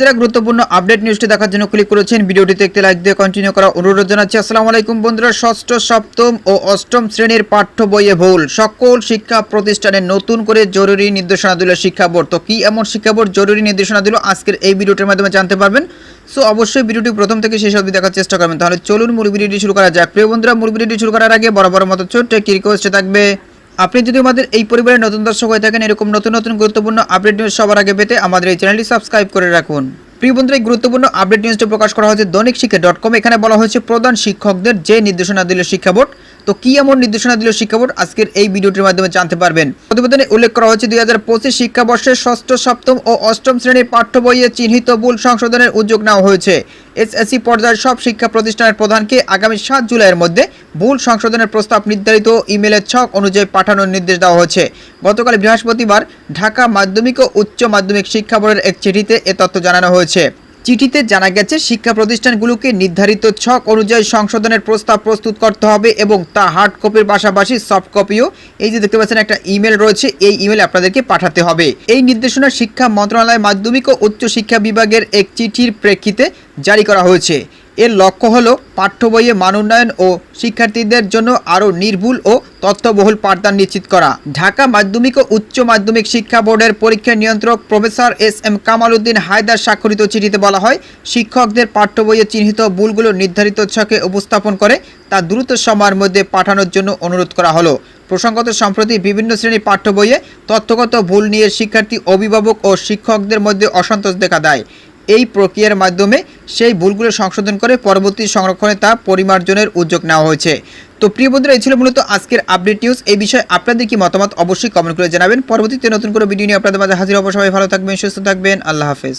যারা গুরুত্বপূর্ণ আপডেট নিউজটি দেখার জন্য ক্লিক করেছেন। ভিডিওটি দেখতে লাইক দিয়ে কন্টিনিউ করা অনুরোধ জানাচ্ছি। আসসালামু আলাইকুম বন্ধুরা, ষষ্ঠ, সপ্তম ও অষ্টম শ্রেণির পাঠ্য বইয়ে ভুল। সকল শিক্ষা প্রতিষ্ঠানে নতুন করে জরুরি নির্দেশনা দিল শিক্ষা বোর্ড। তো কি এমন শিক্ষা বোর্ড জরুরি নির্দেশনা দিল? আজকের এই ভিডিওটির মাধ্যমে জানতে পারবেন। সো অবশ্যই ভিডিওটি প্রথম থেকে শেষ অবধি দেখার চেষ্টা করবেন। তাহলে চলুন মূল ভিডিওটি শুরু করা যাক। প্রিয় বন্ধুরা, মূল ভিডিওটি শুরু করার আগে বরাবর মতো ছোট্ট একটি রিকোয়েস্ট থাকবে। আপনি যদি আমাদের এই পরিবারের নতুন দর্শক হয়ে থাকেন, এরকম নতুন নতুন গুরুত্বপূর্ণ আপডেট নিউজ সবার আগে পেতে আমাদের এই চ্যানেলটি সাবস্ক্রাইব করে রাখুন। প্রিয় বন্ধুরা, এই গুরুত্বপূর্ণ আপডেট নিউজটি প্রকাশ করা হয়েছে দৈনিক শিক্ষা ডট কম এখানে বলা হয়েছে প্রধান শিক্ষকদের যে নির্দেশনা দিল শিক্ষা বোর্ড তো কি এমন নির্দেশনা দিল শিক্ষা বোর্ড আজকের এই ভিডিওটির মাধ্যমে জানতে পারবেন। প্রতিবেদনে উল্লেখ করা হয়েছে দুই হাজার পঁচিশ শিক্ষাবর্ষের ষষ্ঠ, সপ্তম ও অষ্টম শ্রেণির পাঠ্য বইয়ে চিহ্নিত ভুল সংশোধনের উদ্যোগ নেওয়া হয়েছে। এসএসসি পর্যায়ের সব শিক্ষা প্রতিষ্ঠানের প্রধানকে আগামী সাত জুলাইয়ের মধ্যে ভুল সংশোধনের প্রস্তাব নির্ধারিত ইমেলের ছক অনুযায়ী পাঠানোর নির্দেশ দেওয়া হয়েছে। গতকাল বৃহস্পতিবার ঢাকা মাধ্যমিক ও উচ্চ মাধ্যমিক শিক্ষা বোর্ডের এক চিঠিতে এ তথ্য জানানো হয়েছে। চিঠিতে জানা গেছে, শিক্ষা প্রতিষ্ঠানগুলোকে নির্ধারিত ছক অনুযায়ী সংশোধনের প্রস্তাব প্রস্তুত করতে হবে এবং তা হার্ড কপির পাশাপাশি সফট কপিও এই যে দেখতে পাচ্ছেন, একটা ইমেল রয়েছে, এই ইমেল আপনাদেরকে পাঠাতে হবে। এই নির্দেশনা শিক্ষা মন্ত্রণালয় মাধ্যমিক ও উচ্চ শিক্ষা বিভাগের এক চিঠির প্রেক্ষিতে জারি করা হয়েছে। এর লক্ষ্য হল পাঠ্য বইয়ে মান উন্নয়ন ও শিক্ষার্থীদের জন্য আরও নির্ভুল ও তথ্যবহুল পাঠদান নিশ্চিত করা। ঢাকা মাধ্যমিক ও উচ্চ মাধ্যমিক শিক্ষা বোর্ডের পরীক্ষা নিয়ন্ত্রক professor S M Kamal Uddin Haider স্বাক্ষরিত চিঠিতে বলা হয়, শিক্ষকদের পাঠ্য বইয়ে চিহ্নিত ভুলগুলো নির্ধারিত ছকে উপস্থাপন করে তা দ্রুত সময়ের মধ্যে পাঠানোর জন্য অনুরোধ করা হলো। প্রসঙ্গত, সম্প্রতি বিভিন্ন শ্রেণির পাঠ্য বইয়ে তথ্যগত ভুল নিয়ে শিক্ষার্থী, অভিভাবক ও শিক্ষকদের মধ্যে অসন্তোষ দেখা দেয়। এই প্রক্রিয়ার মাধ্যমে সেই ভুলগুলো সংশোধন করে পরবর্তী সংরক্ষণে তা পরিমার্জনের উদ্যোগ নেওয়া হয়েছে। তো প্রিয় বন্ধুরা, এই ছিল মূলত আজকের আপডেট নিউজ এই বিষয়ে আপনাদের কি মতামত অবশ্যই কমেন্ট করে জানাবেন। পরবর্তীতে নতুন করে ভিডিও নিয়ে আপনাদের মাঝে হাজির সবাই ভালো থাকবেন, সুস্থ থাকবেন। আল্লাহ হাফেজ।